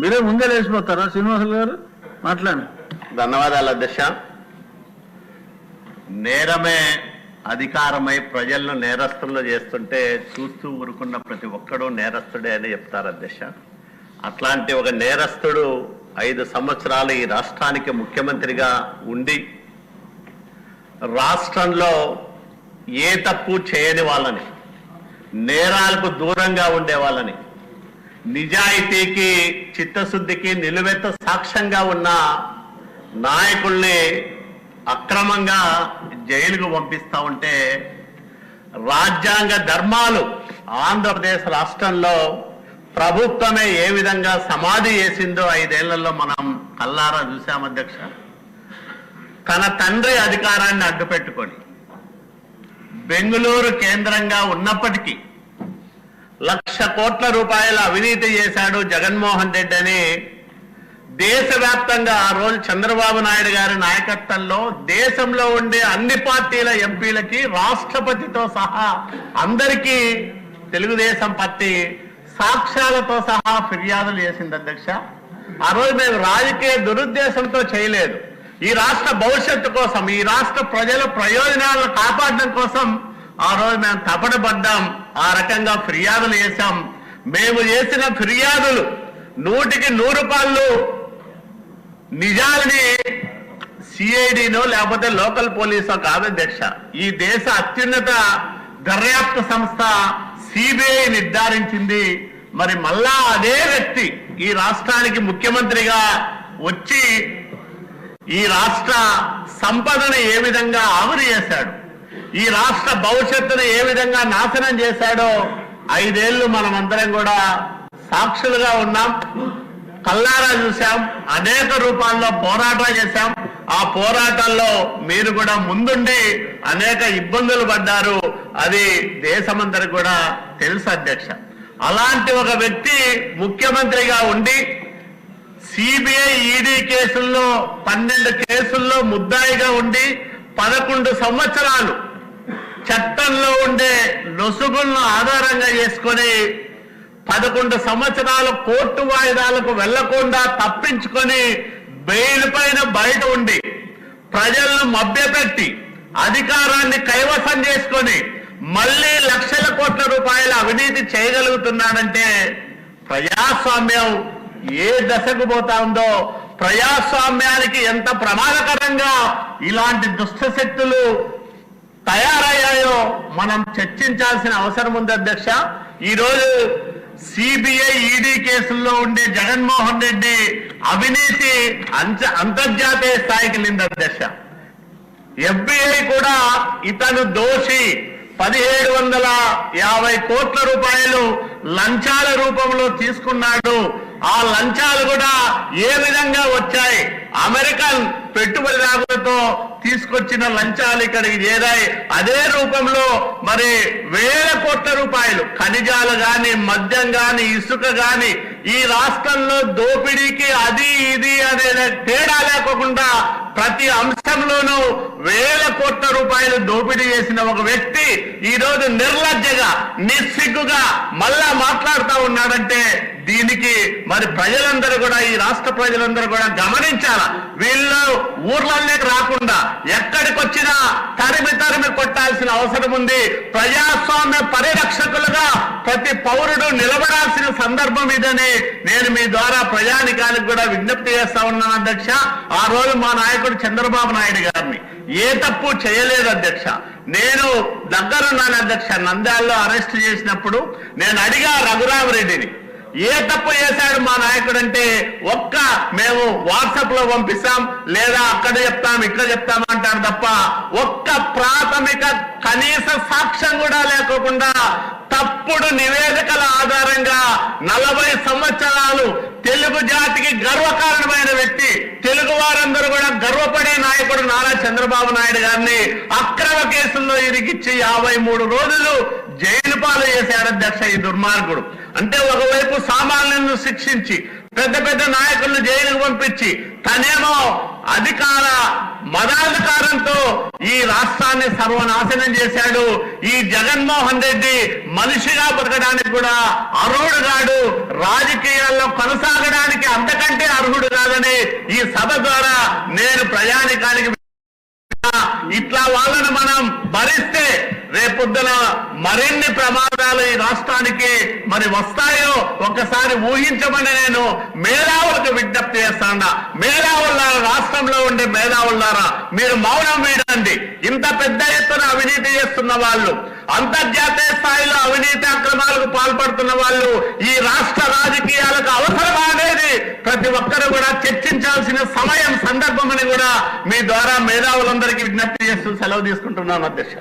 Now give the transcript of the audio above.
మీరే ముందే లేచిపోతారా? శ్రీనివాసులు గారు? మాట్లాడండి. ధన్యవాదాలు అధ్యక్ష. నేరమే అధికారమై ప్రజలను నేరస్తులు చేస్తుంటే చూస్తూ ఊరుకున్న ప్రతి ఒక్కడూ నేరస్తుడే అని చెప్తారు అధ్యక్ష. అట్లాంటి ఒక నేరస్తుడు ఐదు సంవత్సరాలు ఈ రాష్ట్రానికి ముఖ్యమంత్రిగా ఉండి రాష్ట్రంలో ఏ తప్పు చేయని వాళ్ళని నేరాలకు దూరంగా ఉండే వాళ్ళని నిజాయితీకి చిత్తశుద్ధికి నిలువెత్త సాక్ష్యంగా ఉన్న నాయకుల్ని అక్రమంగా జైలుకు పంపిస్తా ఉంటే రాజ్యాంగ ధర్మాలు ఆంధ్రప్రదేశ్ రాష్ట్రంలో ప్రభుత్వమే ఏ విధంగా సమాధి చేసిందో ఐదేళ్ళలో మనం కల్లారా చూసాం అధ్యక్ష. తన తండ్రి అధికారాన్ని అడ్డుపెట్టుకొని బెంగళూరు కేంద్రంగా ఉన్నప్పటికీ లక్ష కోట్ల రూపాయల అవినీతి చేశాడు జగన్మోహన్ రెడ్డి అని దేశవ్యాప్తంగా ఆ రోజు చంద్రబాబు నాయుడు గారి నాయకత్వంలో దేశంలో ఉండే అన్ని పార్టీల ఎంపీలకి రాష్ట్రపతితో సహా అందరికీ తెలుగుదేశం పార్టీ సాక్ష్యాలతో సహా ఫిర్యాదులు చేసింది అధ్యక్ష. ఆ రోజు మేము రాజకీయ దురుద్దేశంతో చేయలేదు. ఈ రాష్ట్ర భవిష్యత్తు కోసం ఈ రాష్ట్ర ప్రజల ప్రయోజనాలను కాపాడడం కోసం ఆ రోజు మేము తపడబడ్డాం ఆ రకంగా ఫిర్యాదులు చేశాం. మేము చేసిన ఫిర్యాదులు నూటికి నూరు రూపాయలు నిజాలని సిఐడినో లేకపోతే లోకల్ పోలీసో కాదు అధ్యక్ష. ఈ దేశ అత్యున్నత దర్యాప్తు సంస్థ సిబిఐ నిర్ధారించింది. మరి మళ్ళా అదే వ్యక్తి ఈ రాష్ట్రానికి ముఖ్యమంత్రిగా వచ్చి ఈ రాష్ట్ర సంపదను ఏ విధంగా ఆవిరి చేశాడు? ఈ రాష్ట్ర భవిష్యత్తును ఏ విధంగా నాశనం చేశాడో ఐదేళ్ళు మనమందరం కూడా సాక్షులుగా ఉన్నాం. కల్లారా చూశాం. అనేక రూపాల్లో పోరాటం చేశాం. ఆ పోరాటాల్లో మీరు కూడా ముందుండి అనేక ఇబ్బందులు పడ్డారు. అది దేశమందరికి కూడా తెలుసు అధ్యక్ష. అలాంటి ఒక వ్యక్తి ముఖ్యమంత్రిగా ఉండి సిబిఐ ఈడీ కేసుల్లో పన్నెండు కేసుల్లో ముద్దాయిగా ఉండి పదకొండు సంవత్సరాలు చట్టంలో ఉండే లొసుగులను ఆధారంగా చేసుకొని పదకొండు సంవత్సరాలు కోర్టు వాయిదాలకు వెళ్ళకుండా తప్పించుకొని బెయిల్ పైన బయట ఉండి ప్రజలను మభ్యపెట్టి అధికారాన్ని కైవసం చేసుకొని మళ్ళీ లక్షల కోట్ల రూపాయల అవినీతి చేయగలుగుతున్నాడంటే ప్రజాస్వామ్యం ఏ దశకు పోతా ఉందో ప్రజాస్వామ్యానికి ఎంత ప్రమాదకరంగా ఇలాంటి దుష్ట శక్తులు తయారయ్యాయో మనం చర్చించాల్సిన అవసరం ఉంది అధ్యక్ష. ఈరోజు సిబిఐ ఈడీ కేసుల్లో ఉండే జగన్మోహన్ రెడ్డి అవినీతి అంత అంతర్జాతీయ స్థాయికి నింది అధ్యక్ష. ఎఫ్బిఐ కూడా ఇతను దోషి. పదిహేడు వందల యాభై కోట్ల రూపాయలు లంచాల రూపంలో తీసుకున్నాడు. ఆ లంచాలు కూడా ఏ విధంగా వచ్చాయి? అమెరికన్ పెట్టుబడిదారులతో తీసుకొచ్చిన లంచాలు ఇక్కడికి చేరాయి అదే రూపంలో మరి వేల కోట్ల రూపాయలు. ఖనిజాలు గాని మద్యం గాని ఇసుక గాని ఈ రాష్ట్రంలో దోపిడీకి అది ఇది అనే తేడా లేకోకుండా ప్రతి అంశంలోనూ వేల కోట్ల రూపాయలు దోపిడీ చేసిన ఒక వ్యక్తి ఈ రోజు నిర్లజ్జగా నిస్సిగ్గుగా మళ్ళా మాట్లాడుతూ ఉన్నాడంటే దీనికి మరి ప్రజలందరూ కూడా ఈ రాష్ట్ర ప్రజలందరూ కూడా గమనించాల? వీళ్ళు ఊర్లలోకి రాకుండా ఎక్కడికొచ్చినా తరిమి తరిమి కొట్టాల్సిన అవసరం ఉంది. ప్రజాస్వామ్య పరిరక్షకులుగా ప్రతి పౌరుడు నిలబడాల్సిన సందర్భం ఇదని నేను మీ ద్వారా ప్రజానికానికి కూడా విజ్ఞప్తి చేస్తా ఉన్నాను అధ్యక్ష. ఆ రోజు మా నాయకుడు చంద్రబాబు నాయుడు గారిని. ఏ తప్పు చేయలేదు అధ్యక్ష. నేను దగ్గరున్నాను అధ్యక్ష. నంద్యాల్లో అరెస్ట్ చేసినప్పుడు నేను అడిగా రఘురామరెడ్డిని. ఏ తప్పు చేశాడు మా నాయకుడు అంటే ఒక్క మేము వాట్సాప్లో పంపిస్తాం లేదా అక్కడ చెప్తాం ఇక్కడ చెప్తాం అంటారు తప్ప ఒక్క ప్రాథమిక కనీస సాక్ష్యం కూడా లేకోకుండా తప్పుడు నివేదికల ఆధారంగా నలభై సంవత్సరాలు తెలుగు జాతికి గర్వకారణమైన వ్యక్తి తెలుగు వారందరూ కూడా గర్వపడే నాయకుడు నారా చంద్రబాబు నాయుడు గారిని అక్రమ కేసుల్లో ఇరికిచ్చి యాభై మూడు రోజులు జైలు పాలు చేశాడు అధ్యక్ష ఈ దుర్మార్గుడు. అంటే ఒకవైపు సామాన్యులను శిక్షించి పెద్ద పెద్ద నాయకులను జైలుకు పంపించి తనేమో అధికార మదాధికారంతో ఈ రాష్ట్రాన్ని సర్వనాశనం చేశాడు. ఈ జగన్మోహన్ రెడ్డి మనిషిగా బతకడానికి కూడా అర్హుడుగాడు రాజకీయాల్లో కొనసాగడానికి అంతకంటే అర్హుడు కాదని ఈ సభ ద్వారా నేను ప్రయాణికానికి ఇట్లా వాళ్ళని మనం భరిస్తే రేపొద్దున మరిన్ని ప్రమాదాలు ఈ రాష్ట్రానికి మరి వస్తాయో ఒకసారి ఊహించమని నేను మేధావులకు విజ్ఞప్తి చేస్తాడా మేధావులారా రాష్ట్రంలో ఉండే మేధావులారా మీరు మౌనం వీడండి. ఇంత పెద్ద ఎత్తున అవినీతి చేస్తున్న వాళ్ళు అంతర్జాతీయ స్థాయిలో అవినీతి అక్రమాలకు పాల్పడుతున్న వాళ్ళు ఈ రాష్ట్ర రాజకీయాలకు అవసరమా అనేది ప్రతి ఒక్కరు కూడా చర్చించాల్సిన సమయం సందర్భం అని కూడా మీ ద్వారా మేధావులందరికీ విజ్ఞప్తి చేస్తూ సెలవు తీసుకుంటున్నాను అధ్యక్ష.